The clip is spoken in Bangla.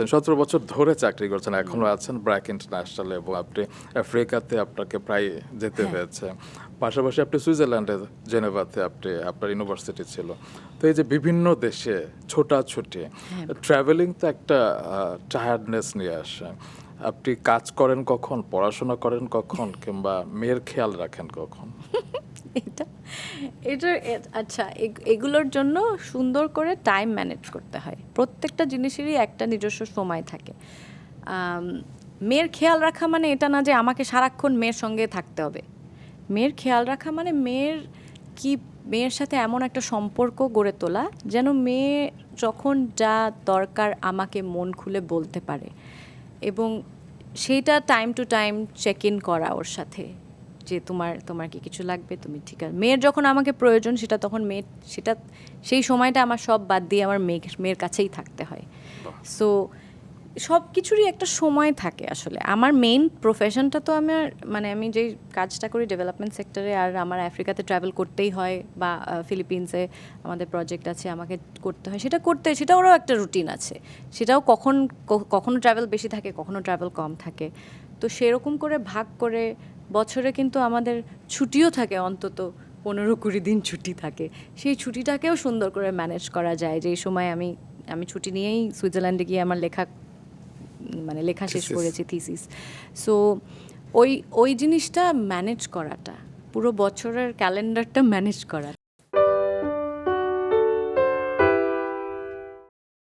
করছেন। সতেরো বছর ধরে চাকরি করছেন এখনও আছেন ব্র্যাক ইন্টারন্যাশনাল এবং আপনি আফ্রিকাতে আপনাকে প্রায় যেতে হ্যাঁ। হয়েছে। পাশাপাশি আপনি সুইজারল্যান্ডে জেনেভাতে আপনি আপনার ইউনিভার্সিটি ছিল। তো এই যে বিভিন্ন দেশে ছোটাছুটি হ্যাঁ। ট্রাভেলিং তো একটা টায়ার্ডনেস নিয়ে আসে। আপনি কাজ করেন কখন পড়াশোনা করেন কখন কিংবা মেয়ের খেয়াল রাখেন কখন? এটা এটা আচ্ছা এগ- এগুলোর জন্য সুন্দর করে টাইম ম্যানেজ করতে হয়। প্রত্যেকটা জিনিসেরই একটা নিজস্ব সময় থাকে। মেয়ের খেয়াল রাখা মানে এটা না যে আমাকে সারাক্ষণ মেয়ের সঙ্গে থাকতে হবে। মেয়ের খেয়াল রাখা মানে মেয়ের কি, মেয়ের সাথে এমন একটা সম্পর্ক গড়ে তোলা যেন মেয়ে যখন যা দরকার আমাকে মন খুলে বলতে পারে। এবং সেইটা time to time check in করা ওর সাথে। যে তোমার তোমার কি কিছু লাগবে? তুমি ঠিক আছে। মেয়ের যখন আমাকে প্রয়োজন সেটা তখন মেয়ের সেটা সেই সময়টা আমার সব বাদ দিয়ে আমার মেয়ে মেয়ের কাছেই থাকতে হয়। সো সব কিছুরই একটা সময় থাকে আসলে। আমার মেইন প্রফেশনটা তো আমার মানে আমি যেই কাজটা করি ডেভেলপমেন্ট সেক্টরে আর আমার আফ্রিকাতে ট্রাভেল করতেই হয় বা ফিলিপিন্সে আমাদের প্রজেক্ট আছে আমাকে করতে হয়। সেটা করতে সেটারও একটা রুটিন আছে। সেটাও কখন কখনো ট্রাভেল বেশি থাকে কখনো ট্রাভেল কম থাকে। তো সেরকম করে ভাগ করে বছরে কিন্তু আমাদের ছুটিও থাকে অন্তত পনেরো কুড়ি দিন ছুটি থাকে। সেই ছুটিটাকেও সুন্দর করে ম্যানেজ করা যায়। যে সময় আমি আমি ছুটি নিয়েই সুইজারল্যান্ডে গিয়ে আমার লেখা মানে লেখা শেষ করেছি থিসিস সো ওই ওই জিনিসটা ম্যানেজ করাটা পুরো বছরের ক্যালেন্ডারটা ম্যানেজ করা